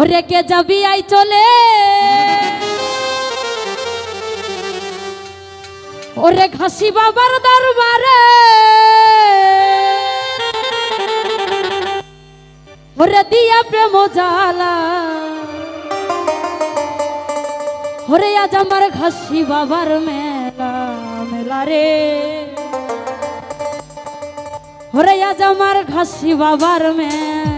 ওরে কে যাবি আই চলে? ওরে ঘাসি বাবার দরবারে। ওরে দিয়া প্রেম জালা ওরে আজ আমার ঘাসি বাবার মেলা মেলা রে। ওরে আজ আমার ঘাসি বাবার মেলা।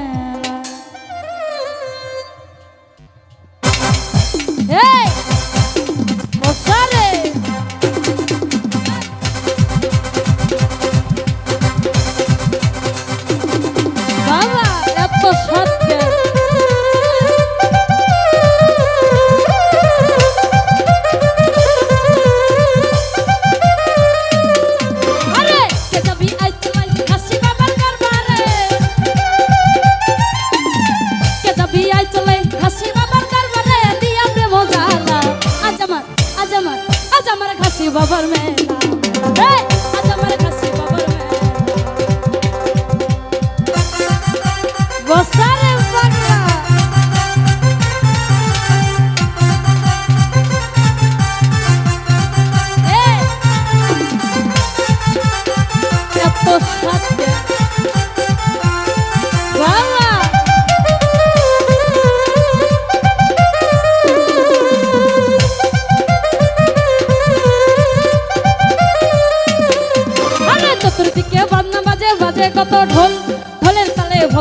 বাবার মেলা। আজ আমার হাসি বাবার মেলা। বসারে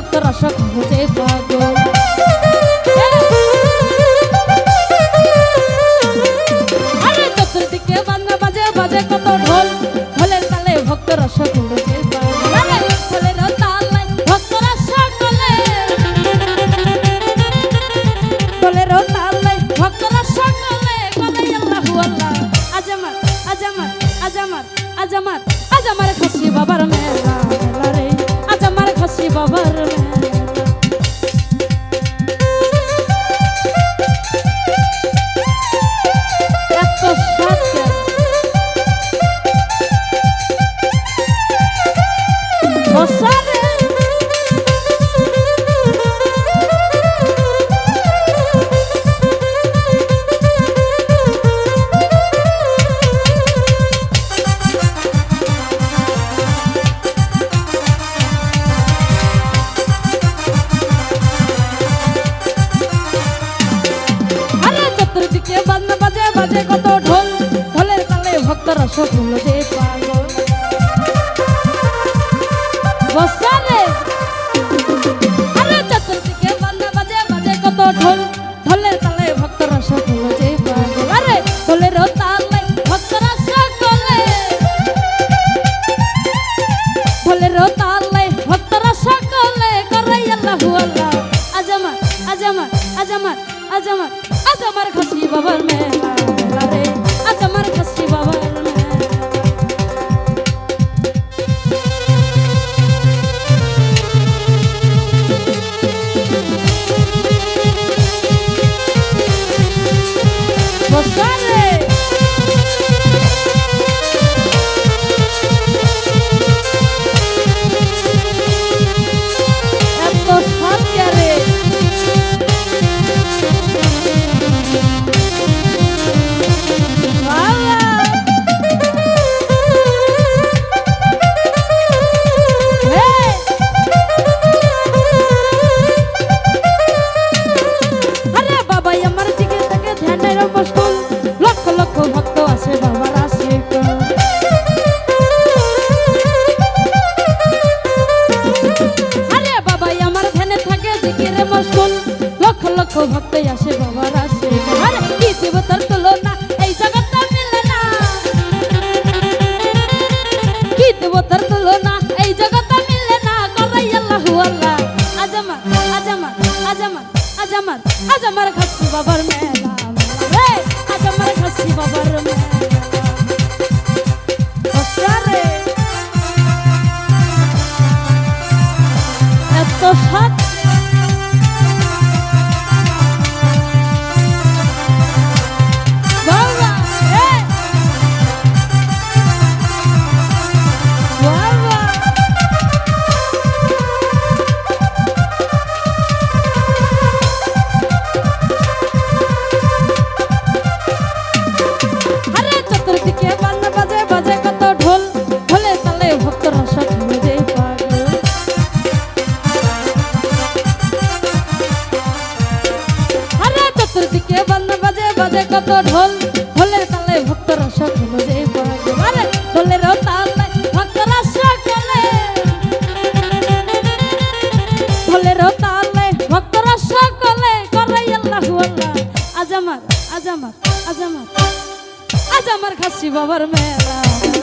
ভক্ত রসক বাজে বাজে কত ঢোল, ঢোলের তালে ভক্তরা সব যে পাগল। বসালে আরে চতুর্দিকে বাজনা বাজে বাজে কত ঢোল, ঢোলের তালে ভক্তরা সব যে পাগল। আরে ঢোলের তালে ভক্তরা সকলে ঢোলের তালে ভক্তরা সকলে করে আল্লাহু আল্লাহ। আজ আমার আজ আমার আজ আমার আজ আমার আজ আমার খাসি বাবার লক্ষ ভক্ত আসে, বাবার আসে। এই জগৎটা না। এই মিলে না। করাই আল্লাহু আল্লাহ। আজামার আজামার আজামার আজ আমার আজ আমার আজ আমার বাবার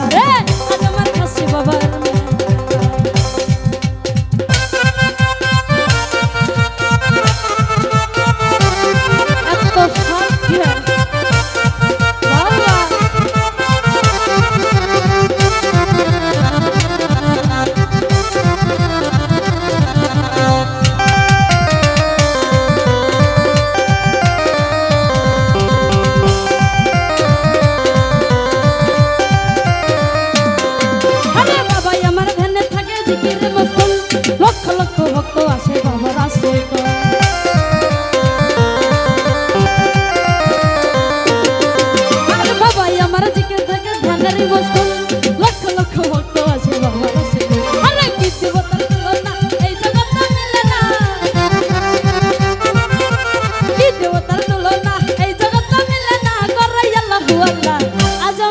রে আজ আমার কাছে বাবার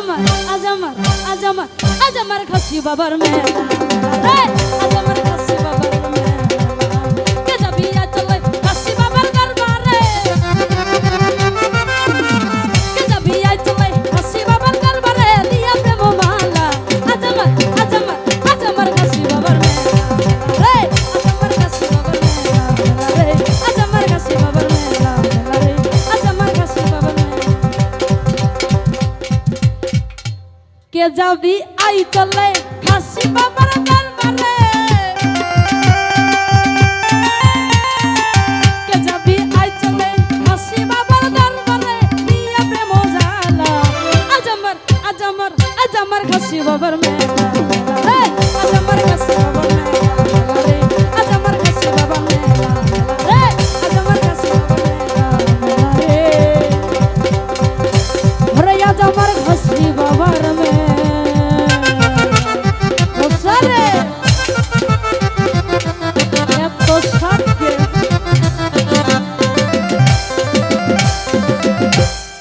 আমার আজ আমার আজ আমার আজ আমার খাসি বাবার মেয়ে আজ আমার খাসি কে যাবি আই চলে? খাসি বাবার দরবারে কে যাবি আই চলে? খাসি বাবার দরবারে নিয়ে প্রেম জালা আজ আমার আজ আমার আজ আমার খাসি বাবার মেলা। আজ আমার খাসি বাবার আমার